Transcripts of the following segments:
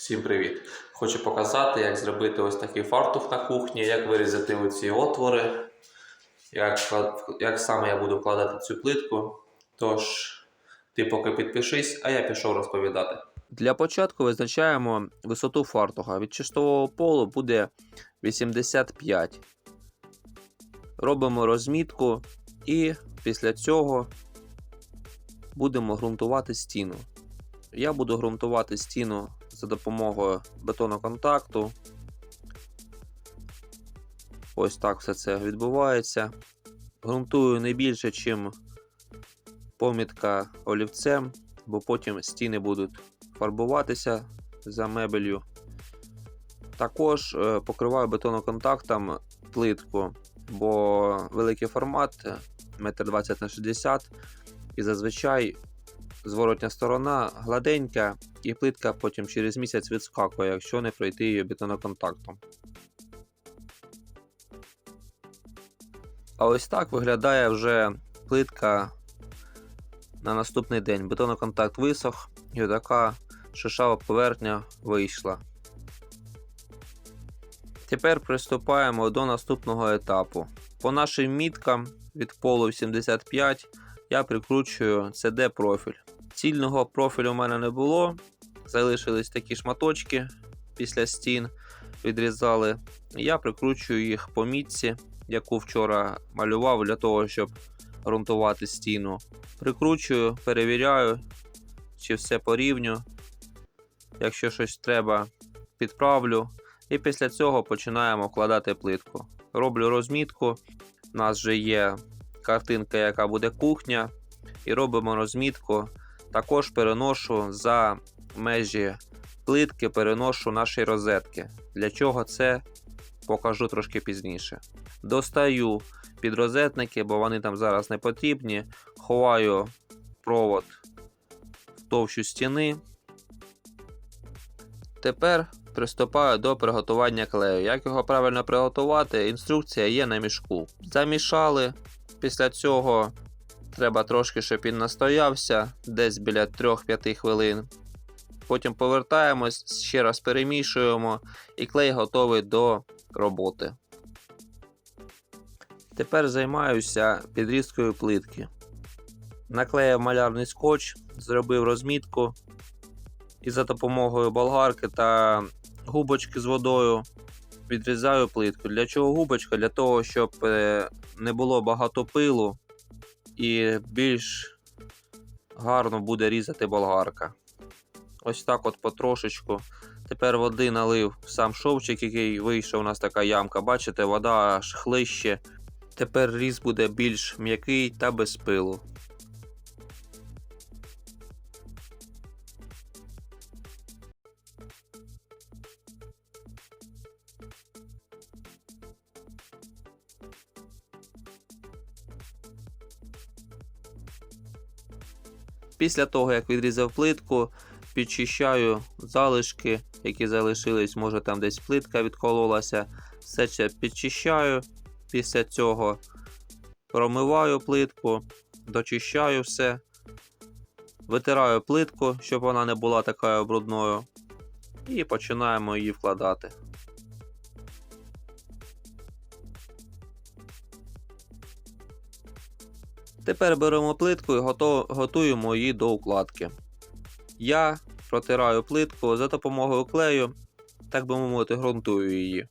Всім привіт! Хочу показати, як зробити ось такий фартух на кухні, як вирізати оці отвори, як, як саме я буду вкладати цю плитку. Тож, ти поки підпишись, а я пішов розповідати. Для початку визначаємо висоту фартуха. Від чистового полу буде 85. Робимо розмітку і після цього будемо ґрунтувати стіну. Я буду ґрунтувати стіну за допомогою бетоноконтакту. Ось так все це відбувається. Ґрунтую не більше, ніж помітка олівцем, бо потім стіни будуть фарбуватися за мебелью. Також е, покриваю бетоноконтактом плитку, бо великий формат 1,20 на 60 і зазвичай зворотня сторона гладенька, і плитка потім через місяць відскакує, якщо не пройти її бетоноконтактом. А ось так виглядає вже плитка на наступний день. Бетоноконтакт висох, і така шишава поверхня вийшла. Тепер приступаємо до наступного етапу. По нашим міткам від полу 75 я прикручую CD профіль. Цільного профілю у мене не було. Залишились такі шматочки після стін, відрізали. Я прикручую їх по мітці, яку вчора малював для того, щоб ґрунтувати стіну. Прикручую, перевіряю, чи все по рівню. Якщо щось треба, підправлю. І після цього починаємо вкладати плитку. Роблю розмітку. У нас вже є картинка, яка буде кухня, і робимо розмітку. Також переношу за межі плитки, переношу наші розетки. Для чого це покажу трошки пізніше. Достаю підрозетники, бо вони там зараз не потрібні. Ховаю провод в товщу стіни. Тепер приступаю до приготування клею. Як його правильно приготувати, інструкція є на мішку. Замішали. Після цього треба трошки, щоб він настоявся, десь біля 3-5 хвилин. Потім повертаємось, ще раз перемішуємо, і клей готовий до роботи. Тепер займаюся підрізкою плитки. Наклеїв малярний скотч, зробив розмітку і за допомогою болгарки та губочки з водою відрізаю плитку. Для чого губочка? Для того, щоб е, не було багато пилу і більш гарно буде різати болгарка. Ось так от потрошечку. Тепер води налив сам шовчик, який вийшов, у нас така ямка. Бачите, вода аж хлище. Тепер різ буде більш м'який та без пилу. Після того, як відрізав плитку, підчищаю залишки, які залишились, може там десь плитка відкололася. Все це підчищаю. Після цього промиваю плитку, дочищаю все, витираю плитку, щоб вона не була такою брудною. І починаємо її вкладати. Тепер беремо плитку і готуємо її до укладки. Я протираю плитку за допомогою клею, так би мовити, ґрунтую її.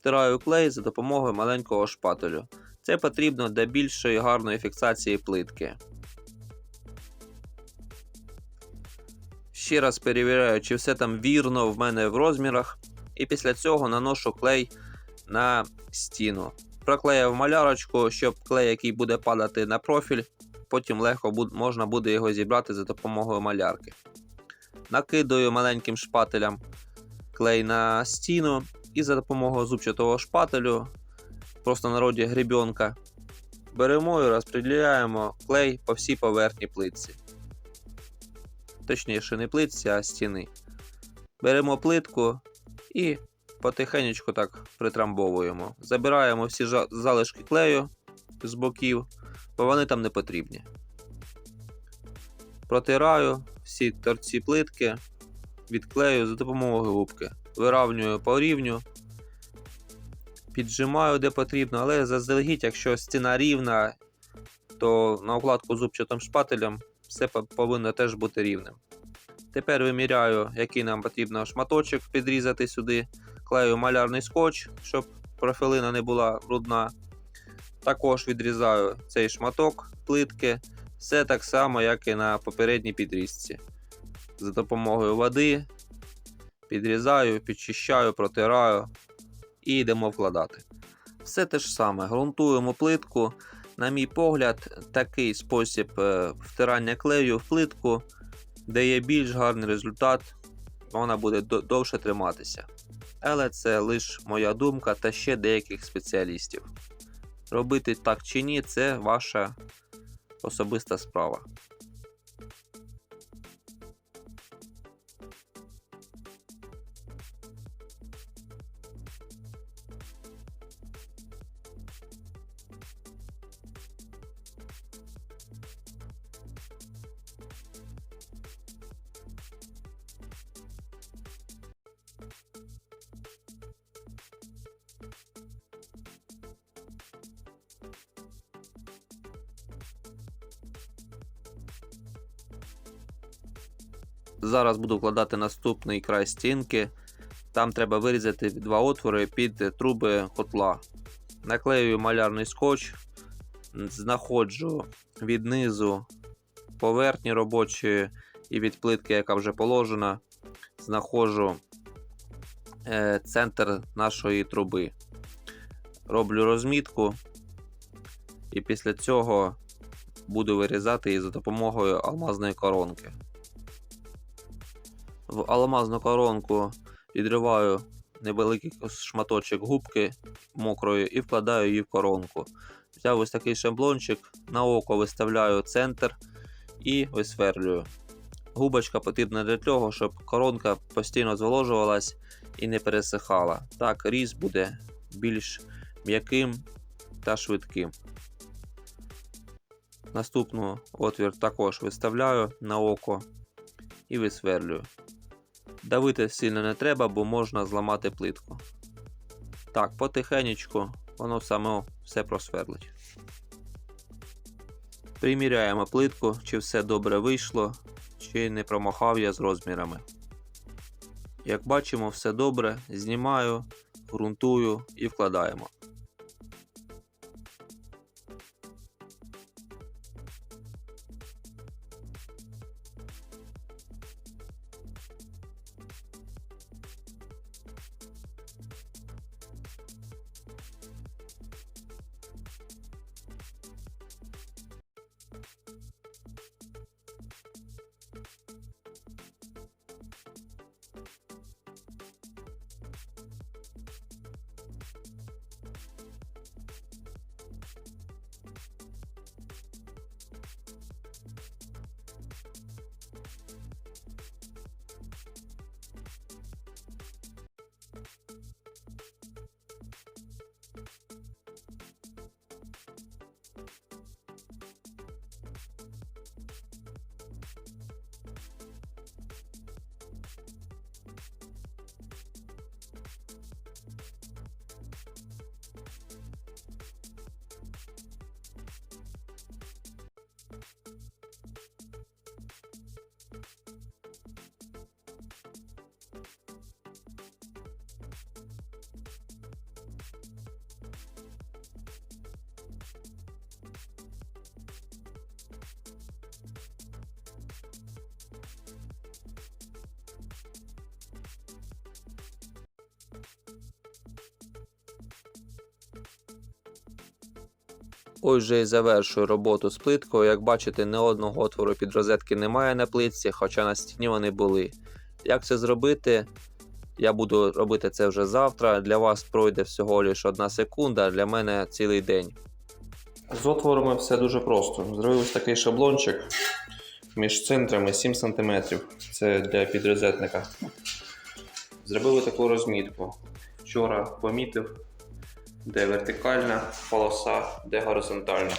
Втираю клей за допомогою маленького шпателю. Це потрібно для більшої гарної фіксації плитки. Ще раз перевіряю, чи все там вірно в мене в розмірах. І після цього наношу клей на стіну. Проклеїв малярочку, щоб клей, який буде падати на профіль, потім легко можна буде його зібрати за допомогою малярки. Накидаю маленьким шпателем клей на стіну і за допомогою зубчатого шпателю, просто народі гребенка, беремо і розподіляємо клей по всій поверхні плитці. Точніше, не плитці, а стіни. Беремо плитку і потихенечку так притрамбовуємо. Забираємо всі залишки клею з боків, бо вони там не потрібні. Протираю всі торці плитки від клею за допомогою губки. Виравнюю по рівню, піджимаю де потрібно, але заздалегідь, якщо стіна рівна, то на укладку зубчатим шпателем все повинно теж бути рівним. Тепер виміряю, який нам потрібно шматочок підрізати сюди. Клею малярний скотч, щоб профілина не була брудна. Також відрізаю цей шматок плитки. Все так само, як і на попередній підрізці. За допомогою води підрізаю, підчищаю, протираю і йдемо вкладати. Все те ж саме, ґрунтуємо плитку. На мій погляд, такий спосіб е, втирання клею в плитку дає більш гарний результат, вона буде довше триматися. Але це лише моя думка та ще деяких спеціалістів. Робити так чи ні, це ваша особиста справа. Зараз буду вкладати наступний край стінки. Там треба вирізати два отвори під труби котла. Наклеюю малярний скотч, знаходжу від низу поверхні робочої і від плитки, яка вже положена, знаходжу е, центр нашої труби. Роблю розмітку, і після цього буду вирізати її за допомогою алмазної коронки. В алмазну коронку відриваю невеликий шматочок губки мокрої і вкладаю її в коронку. Взяв ось такий шаблончик, на око виставляю центр і висверлюю. Губочка потрібна для того, щоб коронка постійно зволожувалась і не пересихала. Так різ буде більш м'яким та швидким. Наступну отвір також виставляю на око і висверлюю. Давити сильно не треба, бо можна зламати плитку. Так, потихенечку воно само все просверлить. Приміряємо плитку, чи все добре вийшло, чи не промахав я з розмірами. Як бачимо, все добре, знімаю, ґрунтую і вкладаємо. Ось вже і завершую роботу з плиткою. Як бачите, не одного отвору під розетки немає на плитці, хоча на стіні вони були. Як це зробити? Я буду робити це вже завтра. Для вас пройде всього лише одна секунда, для мене цілий день. З отворами все дуже просто. Зробив ось такий шаблончик між центрами 7 см. Це для підрозетника. Зробили таку розмітку. Вчора помітив, де вертикальна полоса, де горизонтальна.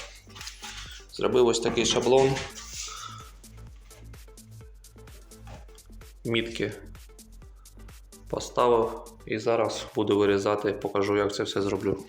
Зробив ось такий шаблон. Мітки Поставив і зараз буду вирізати, покажу, як це все зроблю.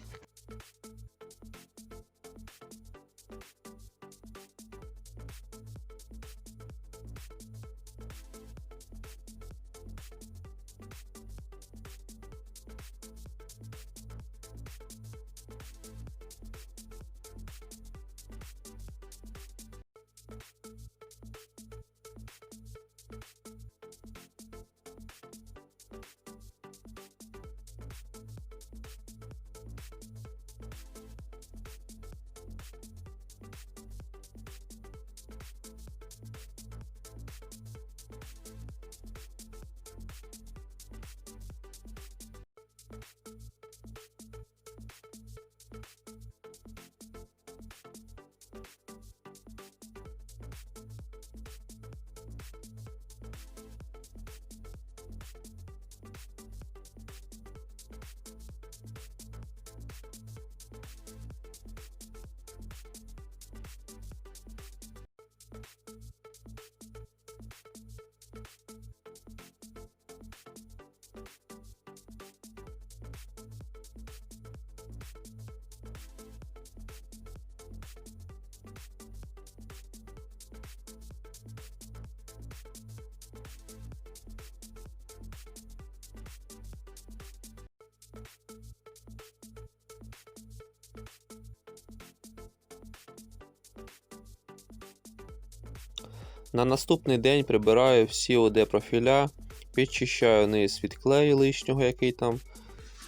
На наступний день прибираю всі ОД профіля, підчищаю низ від клею лишнього, який там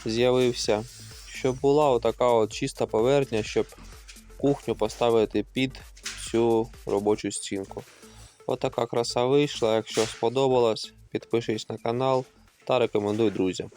з'явився, щоб була отака от чиста поверхня, щоб кухню поставити під цю робочу стінку. Отака краса вийшла. Якщо сподобалось, підпишись на канал та рекомендуй друзям.